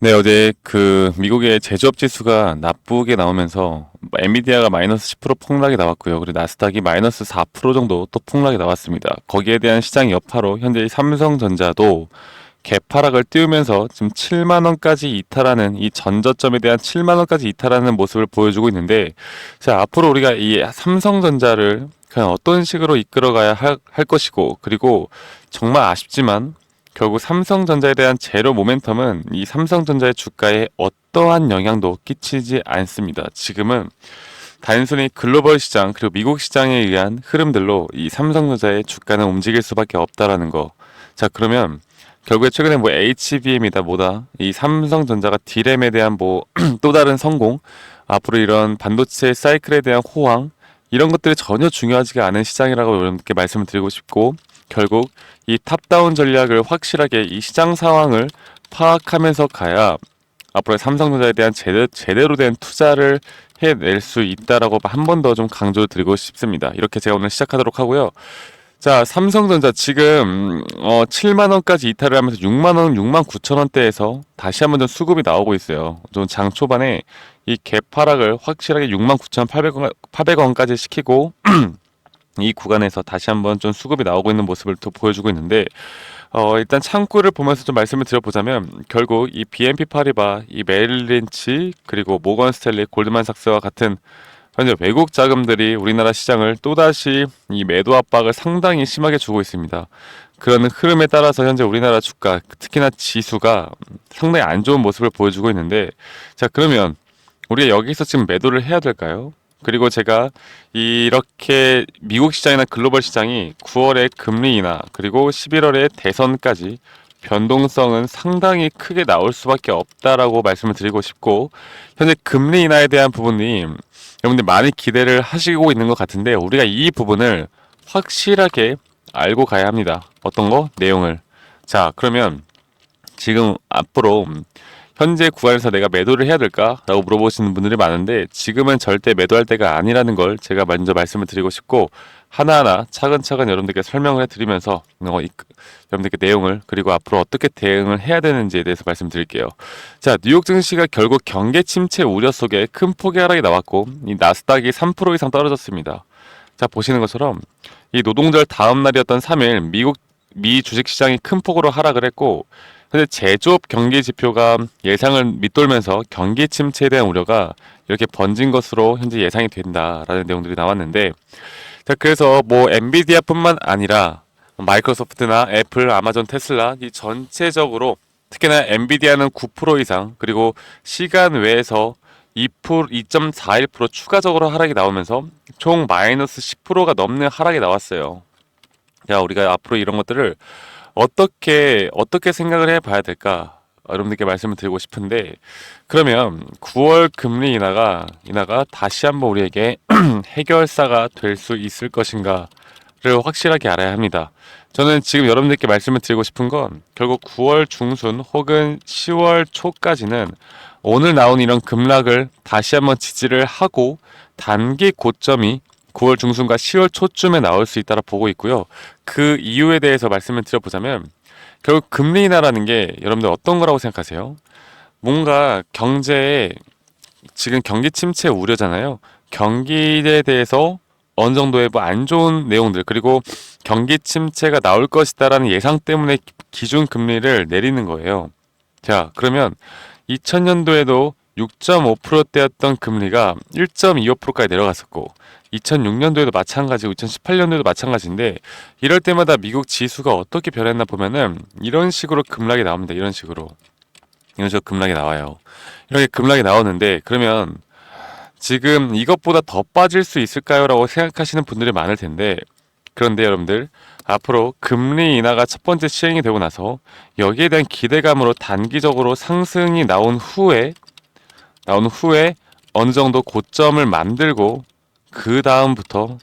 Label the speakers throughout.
Speaker 1: 네, 어제 그 미국의 제조업 지수가 나쁘게 나오면서 엔비디아가 마이너스 10% 폭락이 나왔고요. 그리고 나스닥이 마이너스 4% 정도 또 폭락이 나왔습니다. 거기에 대한 시장 여파로 현재 이 삼성전자도 개파락을 띄우면서 지금 7만 원까지 이탈하는 이 전저점에 대한 7만 원까지 이탈하는 모습을 보여주고 있는데 자, 앞으로 우리가 이 삼성전자를 그냥 어떤 식으로 이끌어가야 할, 할 것이고 그리고 정말 아쉽지만 결국 삼성전자에 대한 제로 모멘텀은 이 삼성전자의 주가에 어떠한 영향도 끼치지 않습니다. 지금은 단순히 글로벌 시장 그리고 미국 시장에 의한 흐름들로 이 삼성전자의 주가는 움직일 수밖에 없다라는 거. 자 그러면 결국에 최근에 뭐 HBM이다 뭐다 이 삼성전자가 디램에 대한 뭐 또 다른 성공 앞으로 이런 반도체 사이클에 대한 호황 이런 것들이 전혀 중요하지가 않은 시장이라고 여러분께 말씀을 드리고 싶고 결국 이 탑다운 전략을 확실하게 이 시장 상황을 파악하면서 가야 앞으로 삼성전자에 대한 제대, 제대로 된 투자를 해낼 수 있다라고 한 번 더 좀 강조드리고 싶습니다. 이렇게 제가 오늘 시작하도록 하고요. 자, 삼성전자 지금 어 7만 원까지 이탈을 하면서 6만 원, 6만 9천 원대에서 다시 한번 좀 수급이 나오고 있어요. 좀 장 초반에 이 개파락을 확실하게 6만 9천 800원, 까지 시키고 이 구간에서 다시 한번 좀 수급이 나오고 있는 모습을 또 보여주고 있는데 어, 일단 창구를 보면서 좀 말씀을 드려보자면 결국 이 BNP 파리바, 이 메릴린치 그리고 모건 스탠리, 골드만삭스와 같은 현재 외국 자금들이 우리나라 시장을 또다시 이 매도 압박을 상당히 심하게 주고 있습니다. 그런 흐름에 따라서 현재 우리나라 주가, 특히나 지수가 상당히 안 좋은 모습을 보여주고 있는데 자 그러면 우리가 여기서 지금 매도를 해야 될까요? 그리고 제가 이렇게 미국 시장이나 글로벌 시장이 9월에 금리 인하 그리고 11월에 대선까지 변동성은 상당히 크게 나올 수밖에 없다라고 말씀을 드리고 싶고 현재 금리 인하에 대한 부분이 여러분들 많이 기대를 하시고 있는 것 같은데 우리가 이 부분을 확실하게 알고 가야 합니다. 어떤 거? 내용을. 자, 그러면 지금 앞으로 현재 구간에서 내가 매도를 해야 될까 라고 물어보시는 분들이 많은데 지금은 절대 매도할 때가 아니라는 걸 제가 먼저 말씀을 드리고 싶고 하나하나 차근차근 여러분들께 설명을 해드리면서 어, 이, 여러분들께 내용을 그리고 앞으로 어떻게 대응을 해야 되는지에 대해서 말씀드릴게요. 자, 뉴욕 증시가 결국 경계 침체 우려 속에 큰 폭의 하락이 나왔고 이 나스닥이 3% 이상 떨어졌습니다. 자, 보시는 것처럼 이 노동절 다음 날이었던 3일 미국 미 주식시장이 큰 폭으로 하락을 했고 근데 제조업 경기 지표가 예상을 밑돌면서 경기 침체에 대한 우려가 이렇게 번진 것으로 현재 예상이 된다라는 내용들이 나왔는데 자 그래서 뭐 엔비디아뿐만 아니라 마이크로소프트나 애플, 아마존, 테슬라 이 전체적으로 특히나 엔비디아는 9% 이상 그리고 시간 외에서 2% 2.41% 추가적으로 하락이 나오면서 총 마이너스 10%가 넘는 하락이 나왔어요. 야 우리가 앞으로 이런 것들을 어떻게 어떻게 생각을 해봐야 될까? 여러분들께 말씀을 드리고 싶은데 그러면 9월 금리 인하가 인하가 다시 한번 우리에게 해결사가 될 수 있을 것인가를 확실하게 알아야 합니다. 저는 지금 여러분들께 말씀을 드리고 싶은 건 결국 9월 중순 혹은 10월 초까지는 오늘 나온 이런 급락을 다시 한번 지지를 하고 단기 고점이 9월 중순과 10월 초쯤에 나올 수 있다라 보고 있고요. 그 이유에 대해서 말씀을 드려보자면 결국 금리 인하라는 게 여러분들 어떤 거라고 생각하세요? 뭔가 경제에 지금 경기 침체 우려잖아요. 경기에 대해서 어느 정도의 뭐 안 좋은 내용들 그리고 경기 침체가 나올 것이다라는 예상 때문에 기준 금리를 내리는 거예요. 자, 그러면 2000년도에도 6.5%대였던 금리가 1.25%까지 내려갔었고 2006년도에도 마찬가지고 2018년도에도 마찬가지인데 이럴 때마다 미국 지수가 어떻게 변했나 보면은 이런 식으로 급락이 나옵니다. 이런 식으로 이런 식으로 급락이 나와요. 이렇게 급락이 나오는데 그러면 지금 이것보다 더 빠질 수 있을까요?라고 생각하시는 분들이 많을 텐데 그런데 여러분들 앞으로 금리 인하가 첫 번째 시행이 되고 나서 여기에 대한 기대감으로 단기적으로 상승이 나온 후에 나온 후에 어느 정도 고점을 만들고 그 다음부터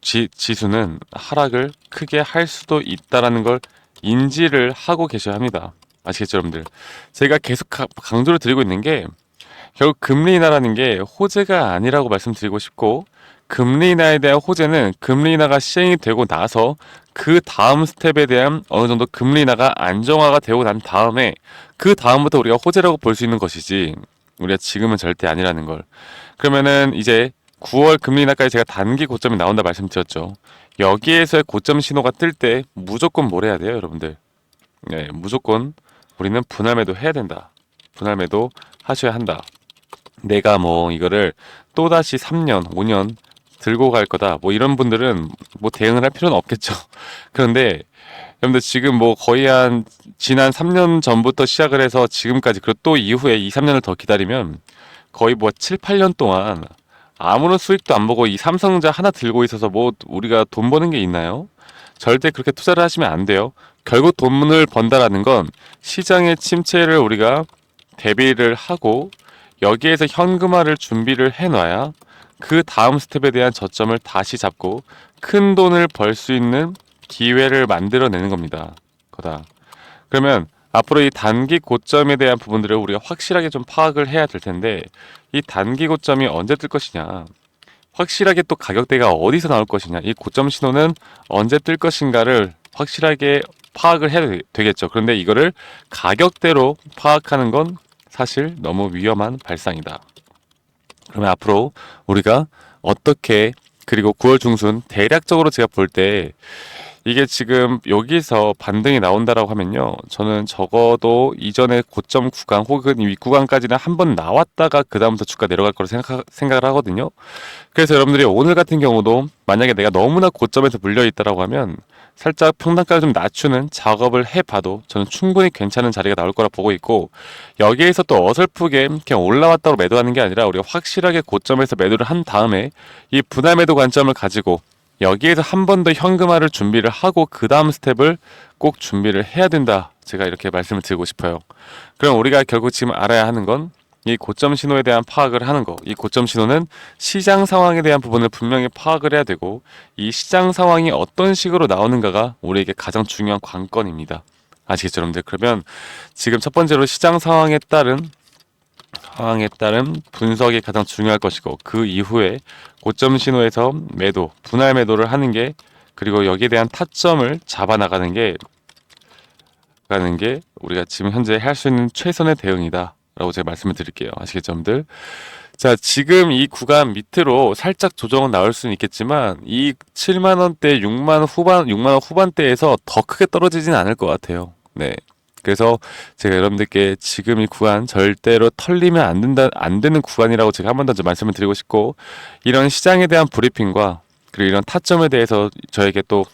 Speaker 1: 지, 지수는 하락을 크게 할 수도 있다라는 걸 인지를 하고 계셔야 합니다. 아시겠죠, 여러분들? 제가 계속 강조를 드리고 있는 게 결국 금리 인하라는 게 호재가 아니라고 말씀드리고 싶고 금리 인하에 대한 호재는 금리 인하가 시행이 되고 나서 그 다음 스텝에 대한 어느 정도 금리 인하가 안정화가 되고 난 다음에 그 다음부터 우리가 호재라고 볼 수 있는 것이지 우리가 지금은 절대 아니라는 걸. 그러면은 이제 9월 금리 인하까지 제가 단기 고점이 나온다 말씀드렸죠. 여기에서의 고점 신호가 뜰 때 무조건 뭘 해야 돼요, 여러분들? 네, 무조건 우리는 분할 매도 해야 된다. 분할 매도 하셔야 한다. 내가 뭐 이거를 또다시 3년, 5년 들고 갈 거다. 뭐 이런 분들은 뭐 대응을 할 필요는 없겠죠. 그런데 여러분들 지금 뭐 거의 한 지난 3년 전부터 시작을 해서 지금까지 그리고 또 이후에 2, 3년을 더 기다리면 거의 뭐 7, 8년 동안 아무런 수익도 안 보고 이 삼성전자 하나 들고 있어서 뭐 우리가 돈 버는 게 있나요? 절대 그렇게 투자를 하시면 안 돼요. 결국 돈을 번다라는 건 시장의 침체를 우리가 대비를 하고 여기에서 현금화를 준비를 해놔야 그 다음 스텝에 대한 저점을 다시 잡고 큰 돈을 벌 수 있는 기회를 만들어내는 겁니다. 거다. 그러면 앞으로 이 단기 고점에 대한 부분들을 우리가 확실하게 좀 파악을 해야 될 텐데 이 단기 고점이 언제 뜰 것이냐 확실하게 또 가격대가 어디서 나올 것이냐 이 고점 신호는 언제 뜰 것인가를 확실하게 파악을 해야 되- 되겠죠. 그런데 이거를 가격대로 파악하는 건 사실 너무 위험한 발상이다. 그러면 앞으로 우리가 어떻게 그리고 9월 중순 대략적으로 제가 볼때 이게 지금 여기서 반등이 나온다라고 하면요. 저는 적어도 이전의 고점 구간 혹은 위 구간까지는 한 번 나왔다가 그다음부터 주가 내려갈 거라 생각, 생각을 하거든요. 그래서 여러분들이 오늘 같은 경우도 만약에 내가 너무나 고점에서 물려 있다라고 하면 살짝 평단가를 좀 낮추는 작업을 해봐도 저는 충분히 괜찮은 자리가 나올 거라 보고 있고 여기에서 또 어설프게 그냥 올라왔다고 매도하는 게 아니라 우리가 확실하게 고점에서 매도를 한 다음에 이 분할 매도 관점을 가지고 여기에서 한 번 더 현금화를 준비를 하고 그 다음 스텝을 꼭 준비를 해야 된다. 제가 이렇게 말씀을 드리고 싶어요. 그럼 우리가 결국 지금 알아야 하는 건 이 고점 신호에 대한 파악을 하는 거. 이 고점 신호는 시장 상황에 대한 부분을 분명히 파악을 해야 되고 이 시장 상황이 어떤 식으로 나오는가가 우리에게 가장 중요한 관건입니다. 아시겠죠, 여러분들? 그러면 지금 첫 번째로 시장 상황에 따른 상황에 따른 분석이 가장 중요할 것이고 그 이후에 고점 신호에서 매도, 분할 매도를 하는 게 그리고 여기에 대한 타점을 잡아 나가는 게 가는 게 우리가 지금 현재 할 수 있는 최선의 대응이다라고 제가 말씀을 드릴게요. 아시겠죠, 여러분들? 자, 지금 이 구간 밑으로 살짝 조정은 나올 수는 있겠지만 이 7만 원대, 6만 원 후반, 6만 원 후반대에서 더 크게 떨어지진 않을 것 같아요. 네. 그래서 제가 여러분들께 지금 이 구간 절대로 털리면 안 된다, 안 되는 구간이라고 제가 한 번더좀 말씀을 드리고 싶고 이런 시장에 대한 브리핑과 그리고 이런 타점에 대해서 저에게 또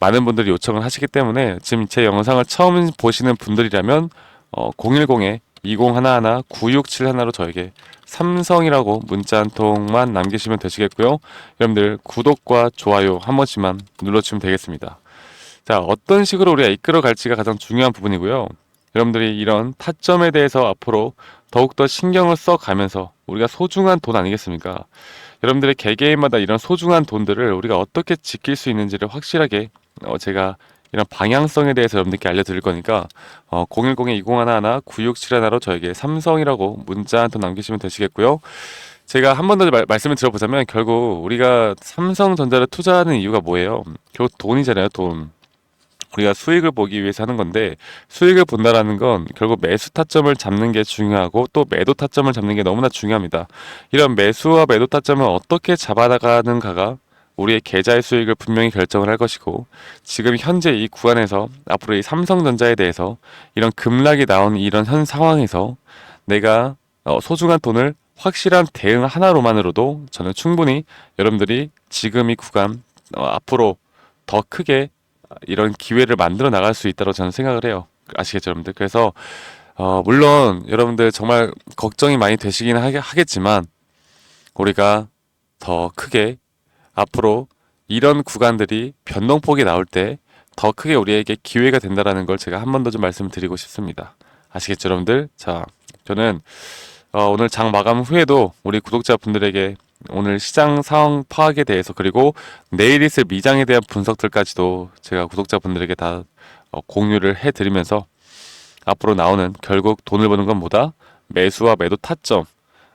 Speaker 1: 많은 분들이 요청을 하시기 때문에 지금 제 영상을 처음 보시는 분들이라면 어, 010에 2011 9671로 저에게 삼성이라고 문자 한 통만 남기시면 되시겠고요. 여러분들 구독과 좋아요 한 번씩만 눌러주시면 되겠습니다. 자, 어떤 식으로 우리가 이끌어 갈지가 가장 중요한 부분이고요. 여러분들이 이런 타점에 대해서 앞으로 더욱더 신경을 써 가면서 우리가 소중한 돈 아니겠습니까? 여러분들의 개개인마다 이런 소중한 돈들을 우리가 어떻게 지킬 수 있는지를 확실하게 어, 제가 이런 방향성에 대해서 여러분들께 알려드릴 거니까 어, 010-2011 9671로 저에게 삼성이라고 문자 한 통 남기시면 되시겠고요. 제가 한 번 더 말씀을 드려보자면 결국 우리가 삼성전자를 투자하는 이유가 뭐예요? 결국 돈이잖아요, 돈. 우리가 수익을 보기 위해서 하는 건데 수익을 본다라는 건 결국 매수 타점을 잡는 게 중요하고 또 매도 타점을 잡는 게 너무나 중요합니다. 이런 매수와 매도 타점을 어떻게 잡아나가는가가 우리의 계좌의 수익을 분명히 결정을 할 것이고 지금 현재 이 구간에서 앞으로 이 삼성전자에 대해서 이런 급락이 나온 이런 현 상황에서 내가 어, 소중한 돈을 확실한 대응 하나로만으로도 저는 충분히 여러분들이 지금 이 구간 어, 앞으로 더 크게 이런 기회를 만들어 나갈 수 있다고 저는 생각을 해요. 아시겠죠, 여러분들? 그래서 어, 물론 여러분들 정말 걱정이 많이 되시긴 하겠지만 우리가 더 크게 앞으로 이런 구간들이 변동폭이 나올 때 더 크게 우리에게 기회가 된다라는 걸 제가 한 번 더 좀 말씀드리고 싶습니다. 아시겠죠, 여러분들? 자, 저는 어, 오늘 장 마감 후에도 우리 구독자분들에게 오늘 시장 상황 파악에 대해서 그리고 내일 있을 미장에 대한 분석들까지도 제가 구독자분들에게 다 어, 공유를 해드리면서 앞으로 나오는 결국 돈을 버는 건 뭐다? 매수와 매도 타점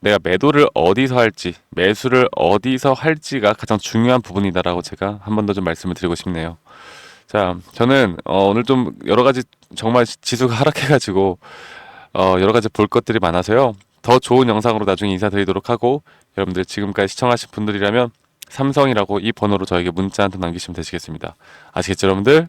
Speaker 1: 내가 매도를 어디서 할지, 매수를 어디서 할지가 가장 중요한 부분이다라고 제가 한 번 더 좀 말씀을 드리고 싶네요. 자, 저는 어, 오늘 좀 여러 가지 정말 지- 지수가 하락해가지고 어, 여러 가지 볼 것들이 많아서요. 더 좋은 영상으로 나중에 인사드리도록 하고 여러분들 지금까지 시청하신 분들이라면 삼성이라고 이 번호로 저에게 문자 한 통 남기시면 되시겠습니다. 아시겠죠, 여러분들?